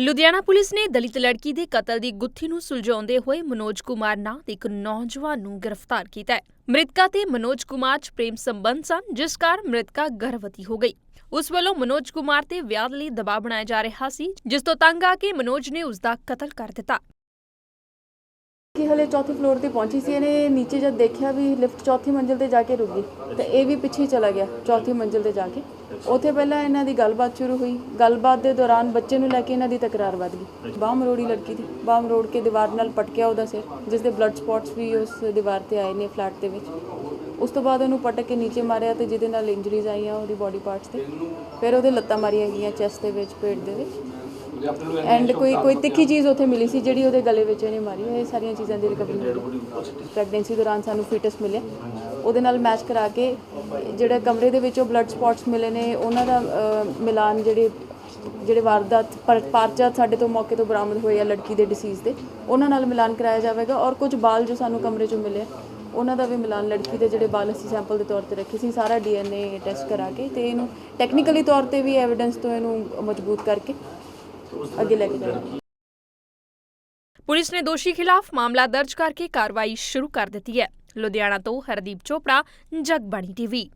Ludhiana police ਨੇ ਦਲਿਤ ਲੜਕੀ ਦੇ ਕਤਲ ਦੀ ਗੁੱਥੀ ਨੂੰ ਸੁਲਝਾਉਂਦੇ ਹੋਏ ਮਨੋਜ ਕੁਮਾਰ ਨਾਂ ਦੇ ਇੱਕ ਨੌਜਵਾਨ ਨੂੰ ਗ੍ਰਿਫਤਾਰ ਕੀਤਾ ਹੈ। ਮ੍ਰਿਤਕਾ ਤੇ ਮਨੋਜ ਕੁਮਾਰ 'ਚ ਪ੍ਰੇਮ ਸੰਬੰਧ ਸਨ, ਜਿਸ ਕਾਰਨ ਮ੍ਰਿਤਕਾ ਗਰਭਵਤੀ ਹੋ ਗਈ। ਉਸ ਵੱਲੋਂ ਮਨੋਜ ਕੁਮਾਰ ਤੇ ਵਿਆਹ ਲਈ ਦਬਾਅ ਬਣਾਇਆ ਜਾ ਰਿਹਾ ਸੀ, ਜਿਸ ਤੋਂ ਤੰਗ ਆ ਕੇ ਮਨੋਜ ਨੇ ਉਸ ਦਾ ਕਤਲ ਕਰ ਦਿੱਤਾ। ਕਿ ਹਲੇ ਚੌਥੇ ਫਲੋਰ ਤੇ ਪਹੁੰਚੀ ਸੀ, ਇਹਨੇ ਨੀਚੇ ਜਦ ਦੇਖਿਆ ਵੀ ਲਿਫਟ ਚੌਥੀ ਮੰਜ਼ਿਲ ਤੇ ਜਾ ਕੇ ਰੁਕ ਗਈ। ਤੇ ਇਹ ਵੀ ਪਿੱਛੇ ਚਲਾ ਗਿਆ, ਚੌਥੀ ਮੰਜ਼ਿਲ ਤੇ ਜਾ ਕੇ। ਉੱਥੇ ਪਹਿਲਾਂ ਇਹਨਾਂ ਦੀ ਗੱਲਬਾਤ ਸ਼ੁਰੂ ਹੋਈ। ਗੱਲਬਾਤ ਦੇ ਦੌਰਾਨ ਬੱਚੇ ਨੂੰ ਲੈ ਕੇ ਇਹਨਾਂ ਦੀ ਤਕਰਾਰ ਵੱਧ ਗਈ। ਬਾਹ ਮਰੋੜੀ ਲੜਕੀ ਦੀ, ਬਾਹ ਮਰੋੜ ਕੇ ਦੀਵਾਰ ਨਾਲ ਪਟਕਿਆ ਉਹਦਾ ਸਿਰ, ਜਿਸ ਦੇ ਬਲੱਡ ਸਪੌਟਸ ਵੀ ਉਸ ਦੀਵਾਰ ਤੇ ਆਏ ਨੇ ਫਲੈਟ ਦੇ ਵਿੱਚ। ਉਸ ਤੋਂ ਬਾਅਦ ਉਹਨੂੰ ਪਟਕ ਕੇ ਨੀਚੇ ਮਾਰਿਆ ਤੇ ਜਿਹਦੇ ਨਾਲ ਇੰਜਰੀਜ਼ ਆਈਆਂ ਉਹਦੀ ਬਾਡੀ ਪਾਰਟਸ ਤੇ। ਫਿਰ ਉਹਦੇ ਲੱਤਾਂ ਮਾਰੀਆਂ ਗਈਆਂ ਚੈਸਟ ਦੇ ਵਿੱਚ, ਪੇਟ ਦੇ ਵਿੱਚ। ਐਂਡ ਕੋਈ ਕੋਈ ਤਿੱਖੀ ਚੀਜ਼ ਉੱਥੇ ਮਿਲੀ ਸੀ ਜਿਹੜੀ ਉਹਦੇ ਗਲੇ ਵਿੱਚ ਇਹਨੇ ਮਾਰੀ ਇਹ ਸਾਰੀਆਂ ਚੀਜ਼ਾਂ ਦੀ ਰਿਕਵਰੀ ਪ੍ਰੈਗਨੈਂਸੀ ਦੌਰਾਨ ਸਾਨੂੰ ਫੀਟਸ ਮਿਲਿਆ ਉਹਦੇ ਨਾਲ ਮੈਚ ਕਰਾ ਕੇ ਜਿਹੜੇ ਕਮਰੇ ਦੇ ਵਿੱਚੋਂ ਬਲੱਡ ਸਪੌਟਸ ਮਿਲੇ ਨੇ ਉਹਨਾਂ ਦਾ ਮਿਲਾਨ ਜਿਹੜੇ ਜਿਹੜੇ ਵਾਰਦਾਤ ਪਰ- ਪਰਚਾ ਸਾਡੇ ਤੋਂ ਮੌਕੇ ਤੋਂ ਬਰਾਮਦ ਹੋਏ ਆ ਲੜਕੀ ਦੇ ਡਿਸੀਜ਼ ਦੇ ਉਹਨਾਂ ਨਾਲ ਮਿਲਾਨ ਕਰਾਇਆ ਜਾਵੇਗਾ ਔਰ ਕੁਝ ਬਾਲ ਜੋ ਸਾਨੂੰ ਕਮਰੇ 'ਚੋਂ ਮਿਲੇ ਉਹਨਾਂ ਦਾ ਵੀ ਮਿਲਾਨ ਲੜਕੀ ਦੇ ਜਿਹੜੇ ਬਾਲ ਅਸੀਂ ਸੈਂਪਲ ਦੇ ਤੌਰ ਤੇ ਰੱਖੇ ਸੀ ਸਾਰਾ ਡੀਐਨਏ ਟੈਸਟ ਕਰਾ ਕੇ ਤੇ ਇਹਨੂੰ ਟੈਕਨੀਕਲੀ ਤੌਰ ਤੇ ਵੀ ਐਵੀਡੈਂਸ ਤੋਂ ਇਹਨੂੰ ਮਜ਼ਬੂਤ ਕਰਕੇ ਅੱਗੇ ਲੈ ਕੇ ਜਾਵਾਂਗੇ ਪੁਲਿਸ ਨੇ ਦੋਸ਼ੀ ਖਿਲਾਫ ਮਾਮਲਾ ਦਰਜ ਕਰਕੇ ਕਾਰਵਾਈ ਸ਼ੁਰੂ ਕਰ ਦਿੱਤੀ ਹੈ। ਲੁਧਿਆਣਾ ਤੋਂ ਹਰਦੀਪ ਚੋਪੜਾ, ਜਗਬਾਣੀ ਟੀਵੀ